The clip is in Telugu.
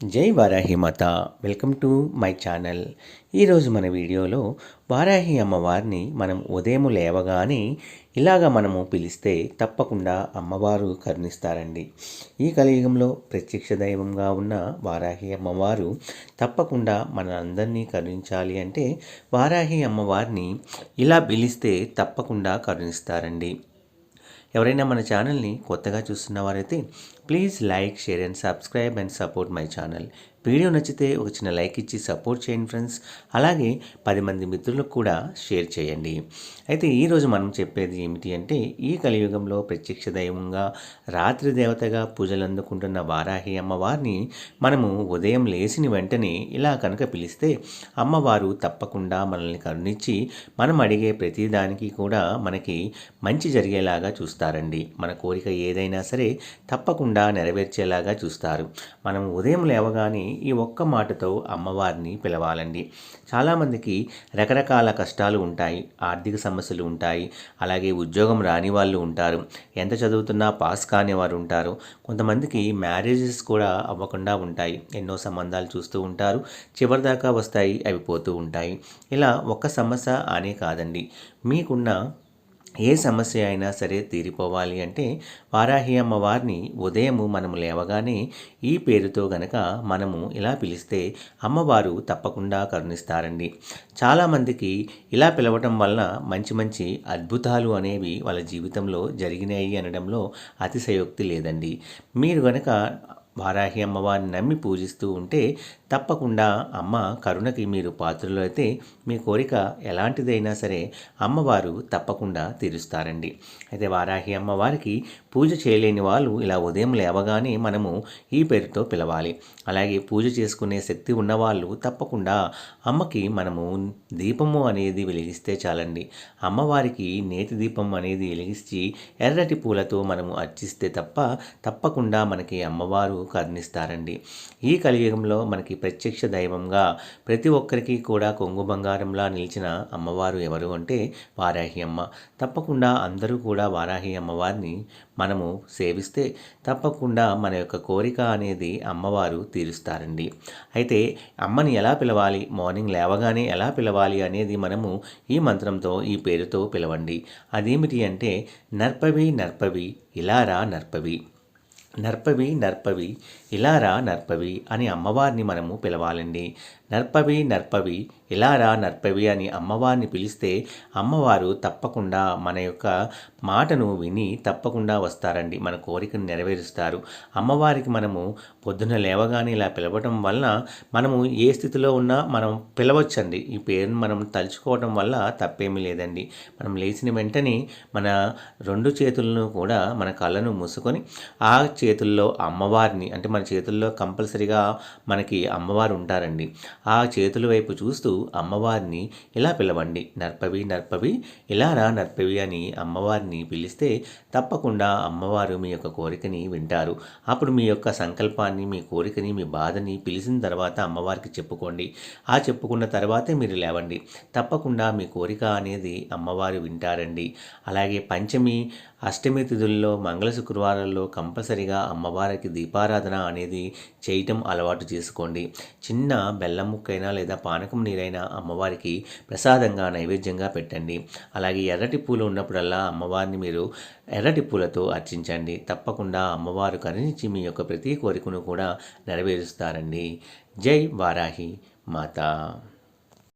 జై వారాహి మాత. Welcome to my channel. ఈరోజు మన వీడియోలో వారాహి అమ్మవారిని మనం ఉదయం లేవగానే ఇలాగ మనము పిలిస్తే తప్పకుండా అమ్మవారు కరుణిస్తారండి. ఈ కలియుగంలో ప్రత్యక్ష దైవంగా ఉన్న వారాహి అమ్మవారు తప్పకుండా మనందరినీ కరుణించాలి అంటే వారాహి అమ్మవారిని ఇలా పిలిస్తే తప్పకుండా కరుణిస్తారండి. ఎవరైనా మన ఛానల్ని కొత్తగా చూస్తున్న వారైతే please like share and subscribe and support my channel video నచ్చితే ఒక చిన్న లైక్ ఇచ్చి సపోర్ట్ చేయండి ఫ్రెండ్స్ అలాగే పది మంది మిత్రులకు కూడా షేర్ చేయండి. అయితే ఈరోజు మనం చెప్పేది ఏమిటి అంటే ఈ కలియుగంలో ప్రత్యక్ష దైవంగా రాత్రి దేవతగా పూజలు అందుకుంటున్న వారాహి అమ్మవారిని మనము ఉదయం లేచిన వెంటనే ఇలా కనుక పిలిస్తే అమ్మవారు తప్పకుండా మనల్ని కరుణించి మనం అడిగే ప్రతిదానికి కూడా మనకి మంచి జరిగేలాగా చూస్తారండి. మన కోరిక ఏదైనా సరే తప్పకుండా నెరవేర్చేలాగా చూస్తారు. మనం ఉదయం లేవగానే ఈ ఒక్క మాటతో అమ్మవారిని పిలవాలండి. చాలామందికి రకరకాల కష్టాలు ఉంటాయి ఆర్థిక సమస్యలు ఉంటాయి అలాగే ఉద్యోగం రాని వాళ్ళు ఉంటారు ఎంత చదువుతున్నా పాస్ కాని వారు ఉంటారు. కొంతమందికి మ్యారేజెస్ కూడా అవ్వకుండా ఉంటాయి. ఎన్నో సంబంధాలు చూస్తూ ఉంటారు చివరిదాకా వస్తాయి అవి పోతూ ఉంటాయి. ఇలా ఒక్క సమస్య అనే కాదండి. మీకున్న ఏ సమస్య అయినా సరే తీరిపోవాలి అంటే వారాహి అమ్మవారిని ఉదయము మనము లేవగానే ఈ పేరుతో గనక మనము ఇలా పిలిస్తే అమ్మవారు తప్పకుండా కరుణిస్తారండి. చాలామందికి ఇలా పిలవటం వలన మంచి మంచి అద్భుతాలు అనేవి వాళ్ళ జీవితంలో జరిగినాయి అనడంలో అతిశయోక్తి లేదండి. మీరు గనక వారాహి అమ్మవారిని నమ్మి పూజిస్తూ ఉంటే తప్పకుండా అమ్మ కరుణకి మీరు పాత్రలు అయితే మీ కోరిక ఎలాంటిదైనా సరే అమ్మవారు తప్పకుండా తీరుస్తారండి. అయితే వారాహి అమ్మవారికి పూజ చేయలేని వాళ్ళు ఇలా ఉదయం లేవగానే మనము ఈ పేరుతో పిలవాలి. అలాగే పూజ చేసుకునే శక్తి ఉన్నవాళ్ళు తప్పకుండా అమ్మకి మనము దీపము అనేది వెలిగిస్తే చాలండి. అమ్మవారికి నేతి దీపం అనేది వెలిగించి ఎర్రటి పూలతో మనము అర్చిస్తే తప్ప తప్పకుండా మనకి అమ్మవారు కరుణిస్తారండి. ఈ కలియుగంలో మనకి ప్రత్యక్ష దైవంగా ప్రతి ఒక్కరికి కూడా కొంగు బంగారంలా నిలిచిన అమ్మవారు ఎవరు అంటే వారాహి అమ్మ. తప్పకుండా అందరూ కూడా వారాహి అమ్మవారిని మనము సేవిస్తే తప్పకుండా మన యొక్క కోరిక అనేది అమ్మవారు తీరుస్తారండి. అయితే అమ్మని ఎలా పిలవాలి మార్నింగ్ లేవగానే ఎలా పిలవాలి అనేది మనము ఈ మంత్రంతో ఈ పేరుతో పిలవండి. అదేమిటి అంటే నర్పవి నర్పవి ఇలారా నర్పవి. నర్పవి నర్పవి ఇలారా నర్పవి అని అమ్మవారిని మనము పిలవాలండి. నర్పవి నర్పవి ఇలారా నర్పవి అని అమ్మవారిని పిలిస్తే అమ్మవారు తప్పకుండా మన యొక్క మాటను విని తప్పకుండా వస్తారండి. మన కోరికను నెరవేరుస్తారు. అమ్మవారికి మనము పొద్దున లేవగానే ఇలా పిలవటం వలన మనము ఏ స్థితిలో ఉన్నా మనం పిలవచ్చండి. ఈ పేరును మనం తలుచుకోవటం వల్ల తప్పేమీ లేదండి. మనం లేచిన వెంటనే మన రెండు చేతులను కూడా మన కళ్ళను మూసుకొని ఆ చేతుల్లో అమ్మవారిని అంటే మన చేతుల్లో కంపల్సరిగా మనకి అమ్మవారు ఉంటారండి. ఆ చేతుల వైపు చూస్తూ అమ్మవారిని ఇలా పిలవండి నర్పవి నర్పవి ఇలా రా నర్పవి అని అమ్మవారిని పిలిస్తే తప్పకుండా అమ్మవారు మీ యొక్క కోరికని వింటారు. అప్పుడు మీ యొక్క సంకల్పాన్ని మీ కోరికని మీ బాధని పిలిచిన తర్వాత అమ్మవారికి చెప్పుకోండి. ఆ చెప్పుకున్న తర్వాతే మీరు లేవండి. తప్పకుండా మీ కోరిక అనేది అమ్మవారు వింటారండి. అలాగే పంచమి అష్టమి తిథుల్లో మంగళ శుక్రవారాల్లో కంపల్సరిగా అమ్మవారికి దీపారాధన అనేది చేయటం అలవాటు చేసుకోండి. చిన్న బెల్లం ముక్కైనా లేదా పానకం నీరైనా అమ్మవారికి ప్రసాదంగా నైవేద్యంగా పెట్టండి. అలాగే ఎర్రటి పూలు ఉన్నప్పుడల్లా అమ్మవారిని మీరు ఎర్రటి పూలతో అర్చించండి. తప్పకుండా అమ్మవారు కరుణించి మీ యొక్క ప్రతి కోరికను కూడా నెరవేరుస్తారండి. జై వారాహి మాత.